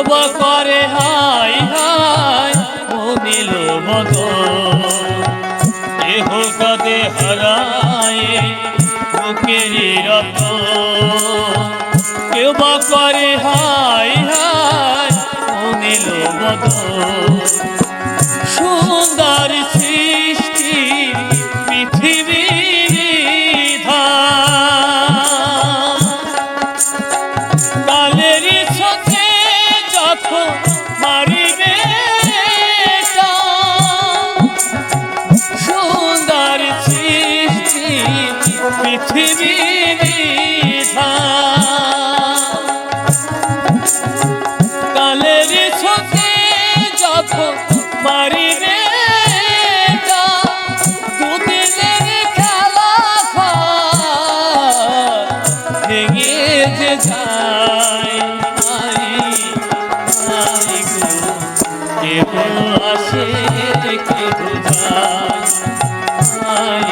সেবা করে, হাই হাই মনিল মগ দেহ কদে হারায় বুকের রত সেবা করে, হাই হাই মনিল মগ ধাম। কালের সাথে যখন মারিবে আসে কেহ যায় আই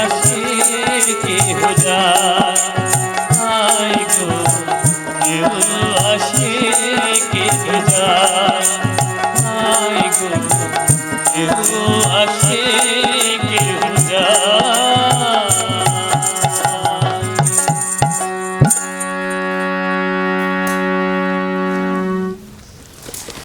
আসে কে যায় হায় গো